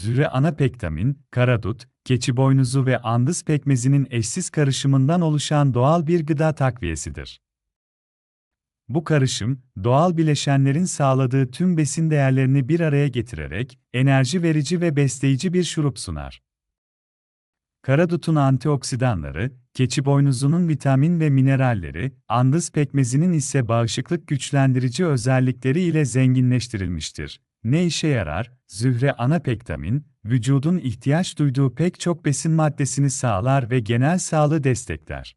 zühre ana pektamin, karadut, keçi boynuzu ve andız pekmezinin eşsiz karışımından oluşan doğal bir gıda takviyesidir. Bu karışım, doğal bileşenlerin sağladığı tüm besin değerlerini bir araya getirerek, enerji verici ve besleyici bir şurup sunar. Karadutun antioksidanları, keçi boynuzunun vitamin ve mineralleri, andız pekmezinin ise bağışıklık güçlendirici özellikleri ile zenginleştirilmiştir. Ne işe yarar? Zühre ana pektamin, vücudun ihtiyaç duyduğu pek çok besin maddesini sağlar ve genel sağlığı destekler.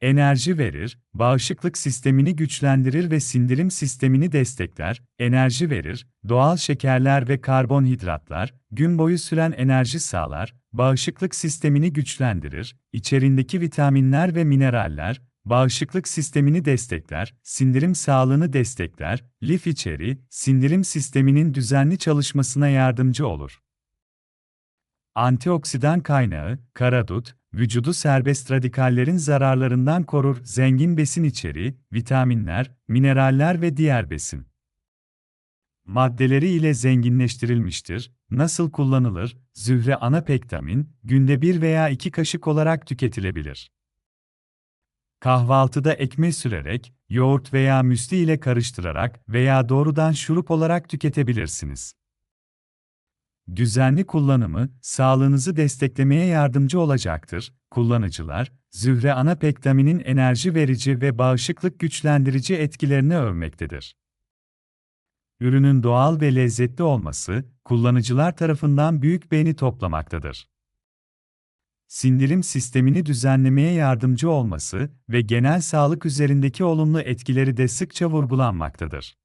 Enerji verir, bağışıklık sistemini güçlendirir ve sindirim sistemini destekler, enerji verir, doğal şekerler ve karbonhidratlar, gün boyu süren enerji sağlar, bağışıklık sistemini güçlendirir, içerindeki vitaminler ve mineraller, bağışıklık sistemini destekler, sindirim sağlığını destekler, lif içeri, sindirim sisteminin düzenli çalışmasına yardımcı olur. Antioksidan kaynağı, karadut, vücudu serbest radikallerin zararlarından korur, zengin besin içeriği, vitaminler, mineraller ve diğer besin maddeleri ile zenginleştirilmiştir. Nasıl kullanılır? Zühre ana pektamin, günde bir veya iki kaşık olarak tüketilebilir. Kahvaltıda ekmeği sürerek, yoğurt veya müsli ile karıştırarak veya doğrudan şurup olarak tüketebilirsiniz. Düzenli kullanımı, sağlığınızı desteklemeye yardımcı olacaktır. Kullanıcılar, zühre ana pektaminin enerji verici ve bağışıklık güçlendirici etkilerini övmektedir. Ürünün doğal ve lezzetli olması, kullanıcılar tarafından büyük beğeni toplamaktadır. Sindirim sistemini düzenlemeye yardımcı olması ve genel sağlık üzerindeki olumlu etkileri de sıkça vurgulanmaktadır.